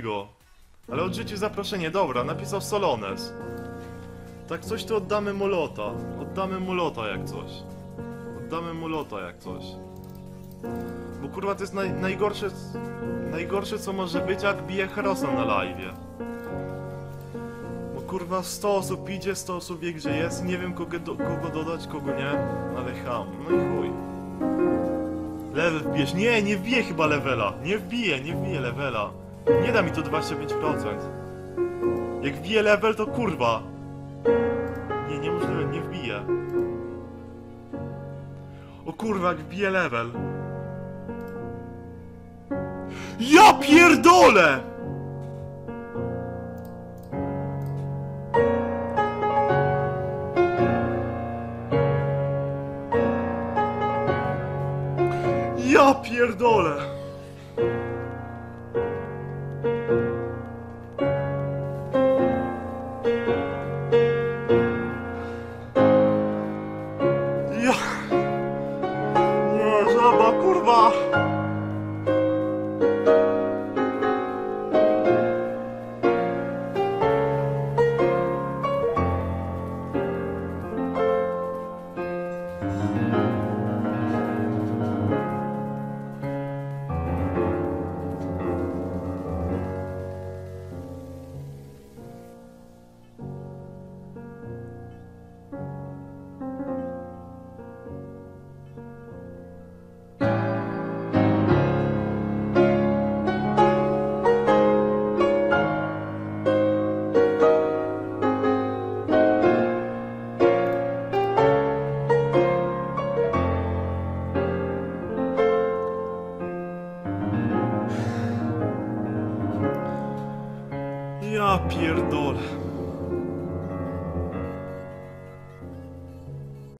go. Ale odrzucił zaproszenie, dobra, napisał Solones. Tak coś to oddamy Molota. Oddamy Molota jak coś. Oddamy Molota jak coś. Bo kurwa to jest naj, najgorsze... Najgorsze co może być jak bije Herosa na live'ie. Bo kurwa 100 osób idzie, 100 osób wie gdzie jest, nie wiem kogo, do, kogo dodać, kogo nie, ale ham, no i chuj. Level wbijesz, nie, nie wbije chyba levela, nie wbije, nie wbije levela. Nie da mi to 25%. Jak wbije level to kurwa. Nie, niemożliwe, nie wbije. O kurwa, jak wbije level. Ja pierdolę! Ja pierdolę! Ja pierdolę.